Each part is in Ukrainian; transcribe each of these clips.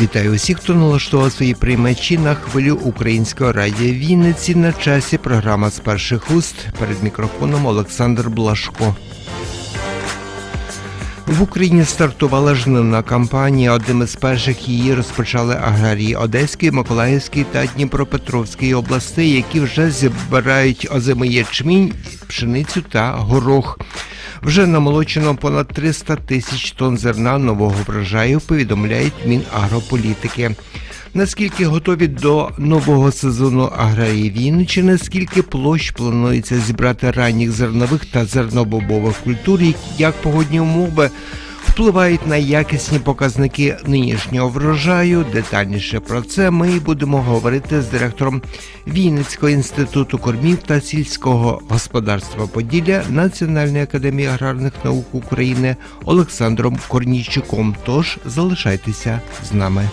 Вітаю усіх, хто налаштував свої приймачі на хвилю українського радіо Вінниці на часі. Програма з перших уст перед мікрофоном Олександр Блашко. В Україні стартувала жнивна кампанія. Одним із перших її розпочали аграрії Одеської, Миколаївської та Дніпропетровської областей, які вже зібирають озимий ячмінь, пшеницю та горох. Вже намолочено понад 300 тисяч тонн зерна нового врожаю, повідомляють Мінагрополітики. Наскільки готові до нового сезону аграрії Вінниччини, скільки площ планується зібрати ранніх зернових та зернобобових культур, як погодні умови впливають на якісні показники нинішнього врожаю. Детальніше про це ми будемо говорити з директором Вінницького інституту кормів та сільського господарства Поділля Національної академії аграрних наук України Олександром Корнійчуком. Тож залишайтеся з нами.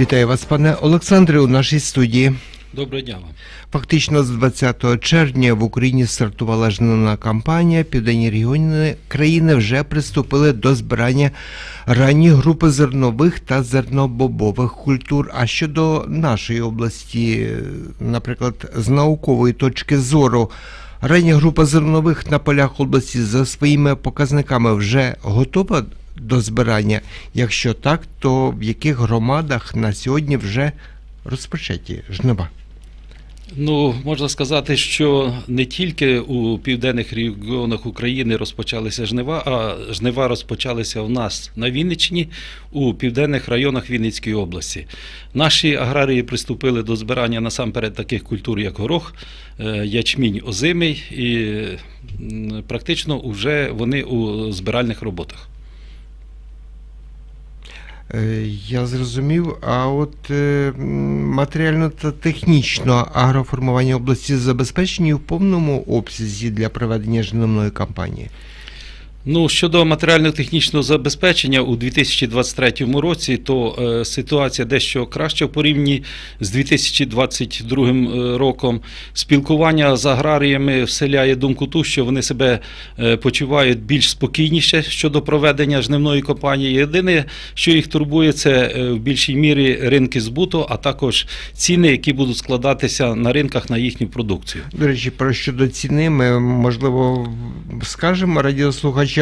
Вітаю вас, пане Олександре, у нашій студії. Доброго дня вам. Фактично з 20 червня в Україні стартувала жнивна кампанія. Південні регіони країни вже приступили до збирання ранньої групи зернових та зернобобових культур. А щодо нашої області, наприклад, з наукової точки зору, рання група зернових на полях області за своїми показниками вже готова до збирання. Якщо так, то в яких громадах на сьогодні вже розпочаті жнива? Ну, можна сказати, що не тільки у південних регіонах України розпочалися жнива, а жнива розпочалися у нас на Вінниччині, у південних районах Вінницької області. Наші аграрії приступили до збирання насамперед таких культур, як горох, е, ячмінь озимий, і практично вже вони у збиральних роботах. Е, Я зрозумів. А от е, матеріально та технічно агроформування області забезпечені в повному обсязі для проведення жнивної кампанії. Ну, щодо матеріально-технічного забезпечення у 2023 році, то е, ситуація дещо краща в порівнянні з 2022 е, роком. Спілкування з аграріями вселяє думку ту, що вони себе е, почувають більш спокійніше щодо проведення жнивної кампанії. Єдине, що їх турбує, це е, в більшій мірі ринки збуту, а також ціни, які будуть складатися на ринках на їхню продукцію. До речі, про щодо ціни, ми можливо скажемо радіослухачам,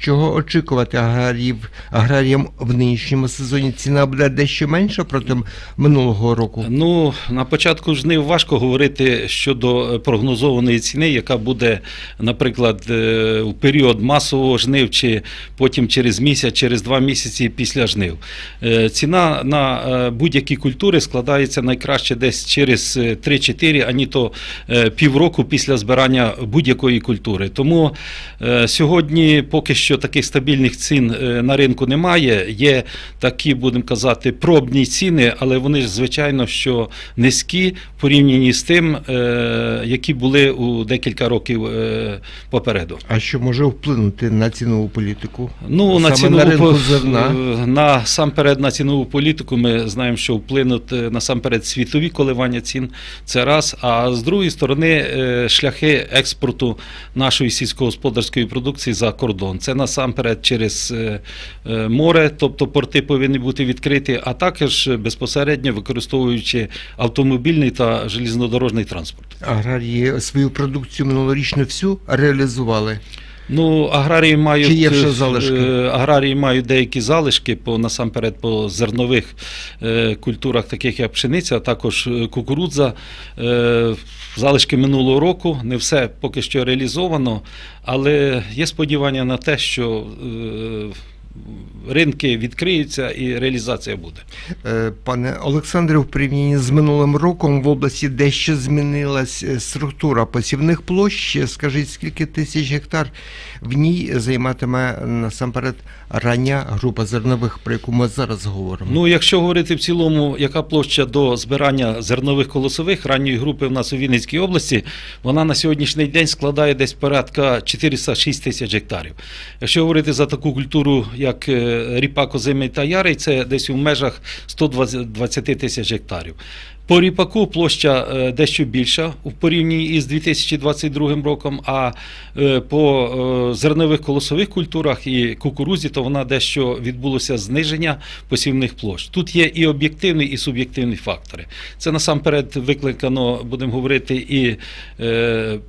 чого очікувати аграріїв аграріям в нинішньому сезоні. Ціна буде дещо менша проти минулого року. Ну, на початку жнив важко говорити щодо прогнозованої ціни, яка буде, наприклад, е, у період масового жнив, чи потім через місяць, через два місяці після жнив. Е, Ціна на е, будь-які культури складається найкраще десь через е, 3-4, ані то півроку після збирання будь-якої культури. Тому е, сьогодні поки що таких стабільних цін е, на ринку немає. Є такі, будемо казати, пробні ціни, але вони ж звичайно що низькі в порівнянні з тим, е, які були у декілька років е, попереду. А що може вплинути на цінову політику? Ну, на Саме цінову на ринку зерна. насамперед на цінову політику ми знаємо, що вплинуть насамперед світові коливання цін. Це раз. А з другої сторони, шляхи експорту нашої сільськогосподарської продукції за кордон. Це насамперед через е, е, море, тобто порти повинні бути відкриті, а також безпосередньо використовуючи автомобільний та железнодорожний транспорт. Аграрії свою продукцію минулорічну всю реалізували. Ну, аграрії мають Чи є ще е, залишки? е, аграрії мають деякі залишки по насамперед по зернових е, культурах, таких як пшениця, а також кукурудза. Е, залишки минулого року не все поки що реалізовано, але є сподівання на те, що е, ринки відкриються і реалізація буде. Е, Пане Олександре, в порівнянні з минулим роком в області дещо змінилась е, структура посівних площ. Скажіть, скільки тисяч гектар в ній займатиме насамперед рання група зернових, про яку ми зараз говоримо? Ну, якщо говорити в цілому, яка площа до збирання зернових колосових ранньої групи в нас у Вінницькій області, вона на сьогоднішній день складає десь порядка 406 тисяч гектарів. Якщо говорити за таку культуру, як ріпакозимий ріпак та ярий, це десь у межах 120 тисяч гектарів. По ріпаку площа е, дещо більша у порівнянні із 2022 роком, а е, по е, зернових колосових культурах і кукурузі, то вона дещо відбулося зниження посівних площ. Тут є і об'єктивні, і суб'єктивні фактори. Це насамперед викликано, будемо говорити, і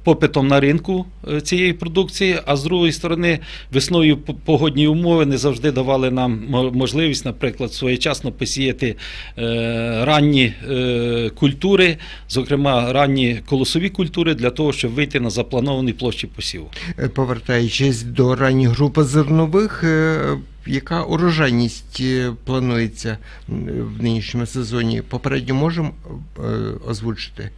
попитом на ринку цієї продукції, а з другої сторони, весною погодні умови не завжди давали нам можливість, наприклад, своєчасно посіяти ранні культури, зокрема ранні колосові культури, для того, щоб вийти на заплановані площі посіву. Е, Повертаючись до ранніх групи зернових, е, яка урожайність е, планується в нинішньому сезоні? Попередньо можемо озвучити?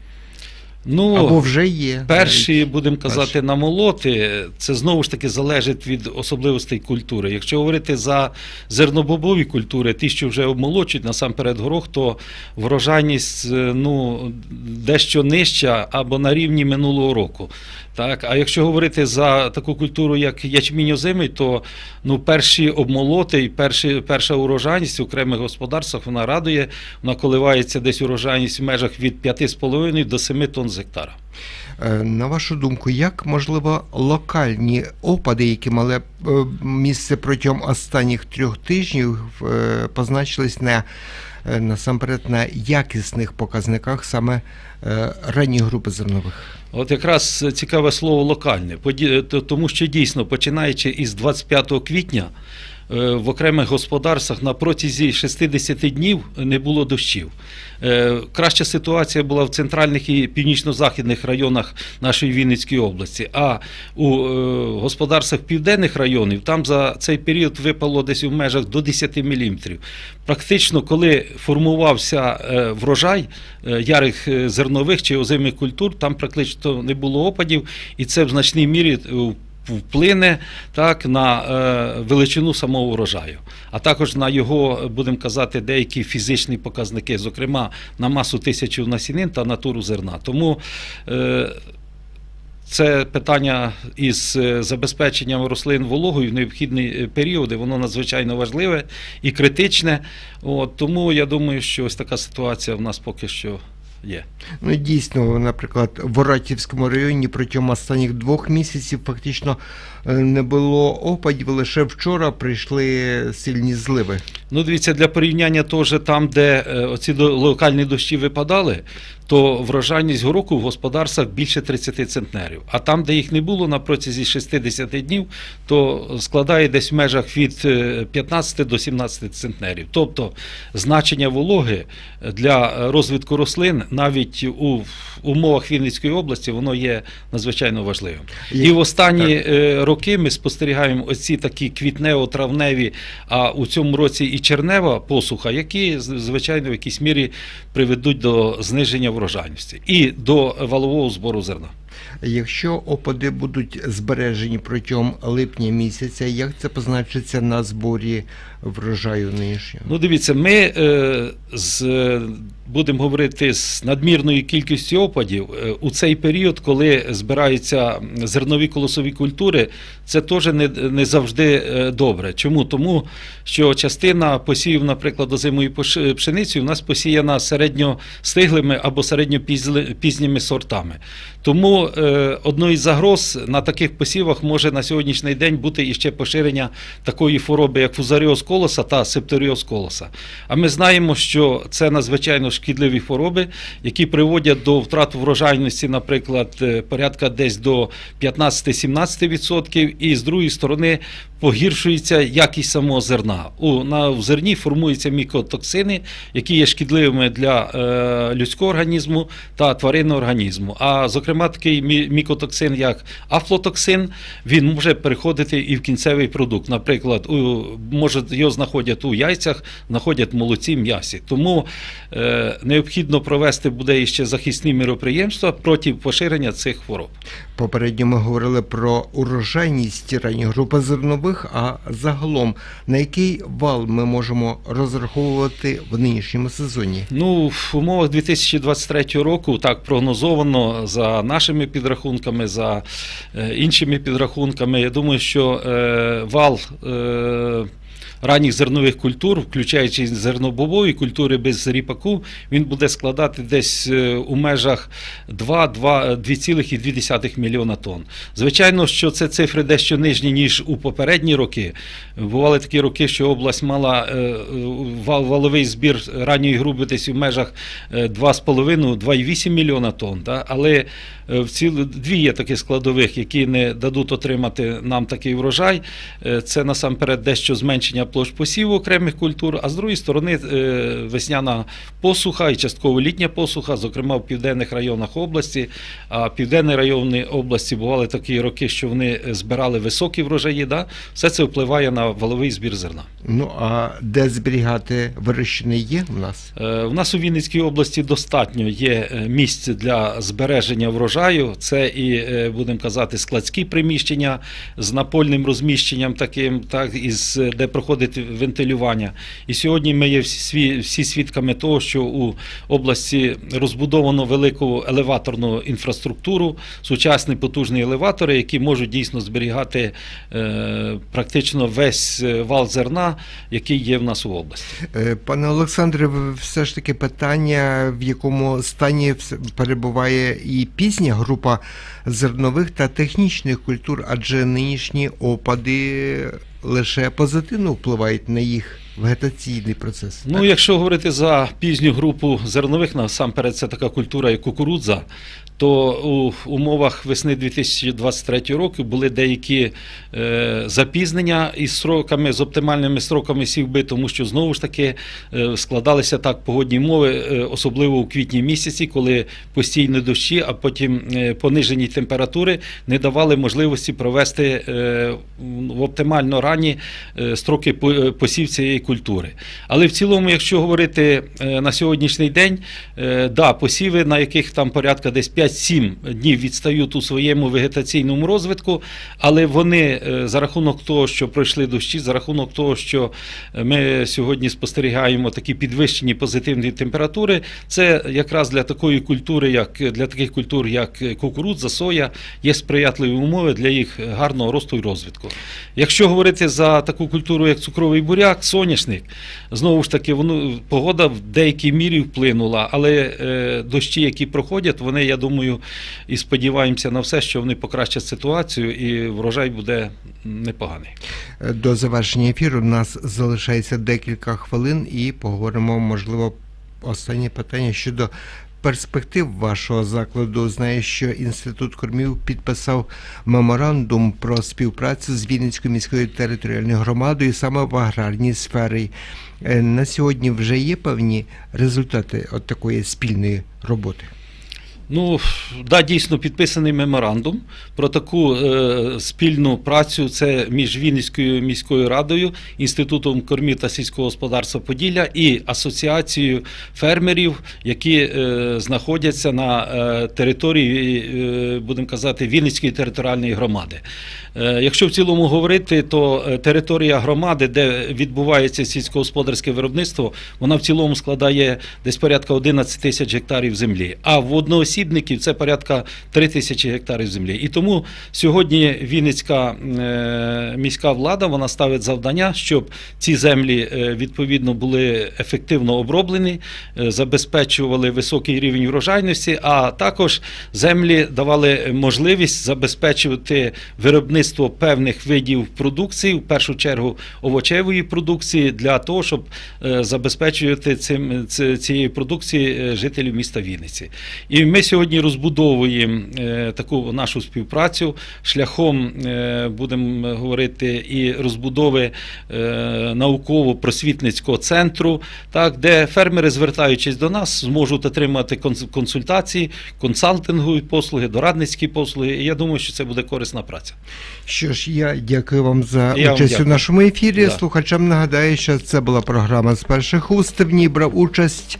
Ну, Або вже є? Перші, будемо Перші. казати, намолоти, це знову ж таки залежить від особливостей культури. Якщо говорити за зернобобові культури, ті, що вже обмолочують насамперед горох, то врожайність е, ну, дещо нижча або на рівні минулого року. Так? А якщо говорити за таку культуру, як ячмінь озимий, то ну, перші обмолоти і перші, перша урожайність в окремих господарствах вона радує, вона коливається десь урожайність в межах від 5,5 до 7 тонн з гектара. Е, На вашу думку, як можливо локальні опади, які мали е, місце протягом останніх трьох тижнів, е, позначились на насамперед на якісних показниках саме е, ранньої групи зернових? От якраз цікаве слово локальне, тому що дійсно, починаючи із 25 квітня, е, в окремих господарствах на протязі 60 днів не було дощів. Е, Краща ситуація була в центральних і північно-західних районах нашої Вінницької області. А у е, господарствах південних районів там за цей період випало десь у межах до 10 мм. Практично, коли формувався е, врожай е, ярих е, зернових чи озимих культур, там практично не було опадів, і це в значній мірі е, вплине так на е, величину самого врожаю, а також на його, будемо казати, деякі фізичні показники, зокрема на масу тисячів насінин та натуру зерна. Тому е, це питання із е, забезпеченням рослин вологою в необхідні е, періоди, воно надзвичайно важливе і критичне. От, тому я думаю, що ось така ситуація в нас поки що є. Ну, дійсно, наприклад, в Оратівському районі протягом останніх двох місяців фактично е, не було опадів, лише вчора прийшли сильні зливи. Ну, дивіться, для порівняння теж там, де е, оці локальні дощі випадали, то врожайність гороку в господарствах більше 30 центнерів. А там, де їх не було на протязі 60 днів, то складає десь в межах від е, 15 до 17 центнерів. Тобто значення вологи для розвитку рослин навіть у умовах Вінницької області воно є надзвичайно важливим. Є- І в останні е, роки ми спостерігаємо оці такі квітнево-травневі, а у цьому році і чернева посуха, які звичайно в якійсь мірі приведуть до зниження врожайності і до валового збору зерна. Якщо опади будуть збережені протягом липня місяця, як це позначиться на зборі врожаю нинішнього? Ну, дивіться, ми е, з, будемо говорити з надмірною кількістю опадів е, у цей період, коли збираються зернові колосові культури, це теж не, не завжди е, добре. Чому? Тому що частина посівів, наприклад, озимої пшениці, у нас посіяна середньостиглими або середньопізніми сортами. Тому е, одною із загроз на таких посівах може на сьогоднішній день бути іще поширення такої хвороби, як фузаріоз колоса та септоріоз колоса. А ми знаємо, що це надзвичайно шкідливі хвороби, які приводять до втрат врожайності, наприклад, е, порядка десь до 15-17%, і з другої сторони погіршується якість самого зерна. У, на, в зерні формуються мікотоксини, які є шкідливими для е, людського організму та тваринного організму. А зокрема, такий мікотоксин, як афлотоксин, він може переходити і в кінцевий продукт. Наприклад, у, може його знаходять у яйцях, знаходять молоці, м'ясі. Тому е, необхідно провести буде іще захисні міроприємства проти поширення цих хвороб. Попередньо ми говорили про урожайність ранньої групи зернових, а загалом на який вал ми можемо розраховувати в нинішньому сезоні? Ну, в умовах 2023 року так прогнозовано за нашими підрахунками, за е, іншими підрахунками. Я думаю, що е, вал е, ранніх зернових культур, включаючи зернобобові культури без ріпаку, він буде складати десь е, у межах 2, 2, 2,2 мільйона тонн. Звичайно, що це цифри дещо нижні, ніж у попередні роки. Бували такі роки, що область мала е, е, вал- валовий збір ранньої груби десь у межах е, 2,5-2,8 мільйона тонн. Да? Але в ціл... дві є такі складових, які не дадуть отримати нам такий врожай. Це насамперед дещо зменшення площ посіву окремих культур, а з другої сторони е, весняна посуха і частково літня посуха, зокрема в південних районах області. А південні райони області бували такі роки, що вони збирали високі врожаї. Да? Все це впливає на валовий збір зерна. Ну а де зберігати вирощене є в нас? Е, У нас у Вінницькій області достатньо є е, місць для збереження врожаю. Це і, будемо казати, складські приміщення з напольним розміщенням, таким, так, із, де проходить вентилювання. І сьогодні ми є всі, всі свідками того, що у області розбудовано велику елеваторну інфраструктуру, сучасні потужні елеватори, які можуть дійсно зберігати е, практично весь е, вал зерна, який є в нас у області. Е, Пане Олександре, все ж таки питання, в якому стані перебуває і пізня група зернових та технічних культур, адже нинішні опади лише позитивно впливають на їх вегетаційний процес. Ну, якщо говорити за пізню групу зернових, насамперед це така культура, як кукурудза, то у умовах весни 2023 року були деякі е, запізнення із сроками, з оптимальними сроками сівби, тому що знову ж таки е, складалися так погодні умови, е, особливо у квітні місяці, коли постійні дощі, а потім понижені температури не давали можливості провести в оптимально ранні строки по- посів цієї культури. Але в цілому, якщо говорити на сьогоднішній день, да, посіви, на яких там порядка десь 5-7 днів відстають у своєму вегетаційному розвитку, але вони е, за рахунок того, що пройшли дощі, за рахунок того, що ми сьогодні спостерігаємо такі підвищені позитивні температури, це якраз для такої культури, як для таких культур, як кукурудза, соя, є сприятливі умови для їх гарного росту і розвитку. Якщо говорити за таку культуру, як цукровий буряк, соняшник, знову ж таки, воно погода в деякій мірі вплинула, але е, дощі, які проходять, вони, я думаю, і сподіваємося на все, що вони покращать ситуацію, і врожай буде непоганий. До завершення ефіру у нас залишається декілька хвилин і поговоримо, можливо, останнє питання щодо перспектив вашого закладу. Знаю, що інститут кормів підписав меморандум про співпрацю з Вінницькою міською територіальною громадою саме в аграрній сфері. Е, На сьогодні вже є певні результати от такої спільної роботи. Ну, да, дійсно підписаний меморандум про таку е, спільну працю. Це між Вінницькою міською радою, інститутом кормів та сільського господарства Поділля і асоціацією фермерів, які е, знаходяться на е, території, е, будемо казати, Вінницької територіальної громади. Е, якщо в цілому говорити, то е, територія громади, де відбувається сільськогосподарське виробництво, вона в цілому складає десь порядка 11 тисяч гектарів землі. А в одноосібників це порядка 3 тисячі гектарів землі. І тому сьогодні Вінницька е, міська влада вона ставить завдання, щоб ці землі е, відповідно були ефективно оброблені, е, забезпечували високий рівень врожайності, а також землі давали можливість забезпечувати виробництво певних видів продукції, в першу чергу овочевої продукції, для того, щоб забезпечувати цим ці- цією продукцією жителів міста Вінниці. І ми сьогодні розбудовуємо е, таку нашу співпрацю шляхом, е, будемо говорити, і розбудови е, науково-просвітницького центру, так, де фермери, звертаючись до нас, зможуть отримати конс- консультації, консалтингові послуги, дорадницькі послуги. І я думаю, що це буде корисна праця. Що ж, я дякую вам за Я вам у нашому ефірі. Да. Слухачам нагадаю, що це була програма з перших уст. В ній брав участь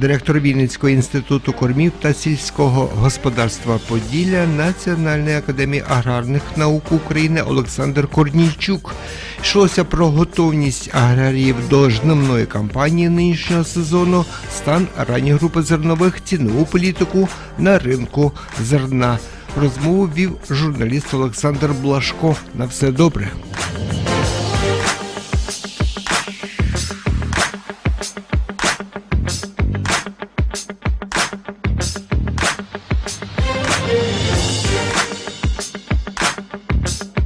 директор Вінницького інституту кормів та сільського господарства Поділля Національної академії аграрних наук України Олександр Корнійчук. Йшлося про готовність аграріїв до жнивної кампанії нинішнього сезону, стан ранньої групи зернових, цінову політику на ринку зерна. Розмову вів журналіст Олександр Блашко. На все добре.